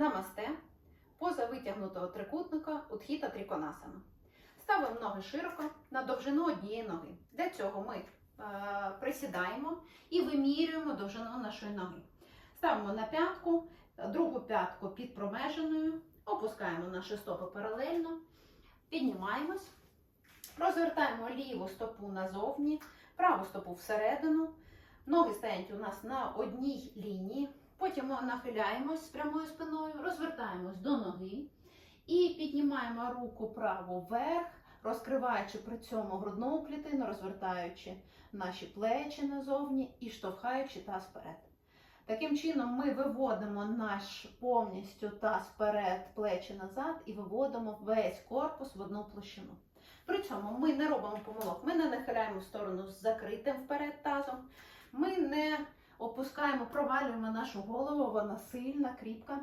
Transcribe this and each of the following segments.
Намасте. Поза витягнутого трикутника Утхіта Тріконасана. Ставимо ноги широко на довжину однієї ноги. Для цього ми е, присідаємо і вимірюємо довжину нашої ноги. Ставимо на п'ятку, другу п'ятку під промеженою, опускаємо наші стопи паралельно, піднімаємось, розвертаємо ліву стопу назовні, праву стопу всередину. Ноги стоять у нас на одній лінії. Потім нахиляємось з прямою спиною, розвертаємось до ноги і піднімаємо руку праву вверх, розкриваючи при цьому грудну клітину, розвертаючи наші плечі назовні і штовхаючи таз вперед. Таким чином ми виводимо наш повністю таз вперед, плечі назад і виводимо весь корпус в одну площину. При цьому ми не робимо помилок, ми не нахиляємо в сторону з закритим вперед тазом, ми не опускаємо, провалюємо нашу голову, вона сильна, кріпка.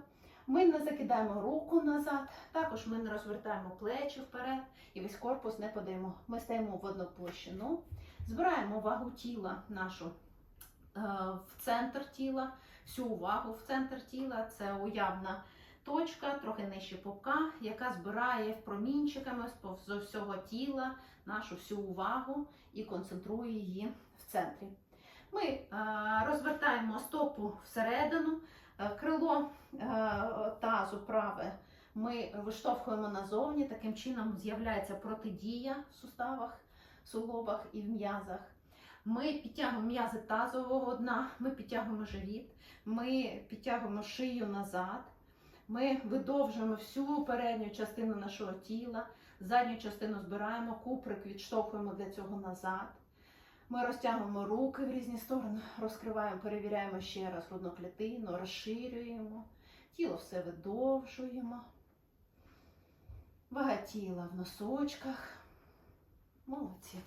Ми не закидаємо руку назад, також ми не розвертаємо плечі вперед і весь корпус не подаємо. Ми стаємо в одну площину, збираємо вагу тіла нашу е, в центр тіла, всю увагу в центр тіла. Це уявна точка, трохи нижче пупка, яка збирає промінчиками з всього тіла нашу всю увагу і концентрує її в центрі. Ми е, розвертаємо стопу всередину, е, крило е, тазу праве ми виштовхуємо назовні, таким чином з'являється протидія в суставах, суглобах і в м'язах. Ми підтягуємо м'язи тазового дна, ми підтягуємо живіт, ми підтягуємо шию назад, ми видовжуємо всю передню частину нашого тіла, задню частину збираємо, куприк відштовхуємо для цього назад. Ми розтягуємо руки в різні сторони, розкриваємо, перевіряємо ще раз грудну клітину, розширюємо, тіло все видовжуємо. Вага тіла в носочках. Молодці.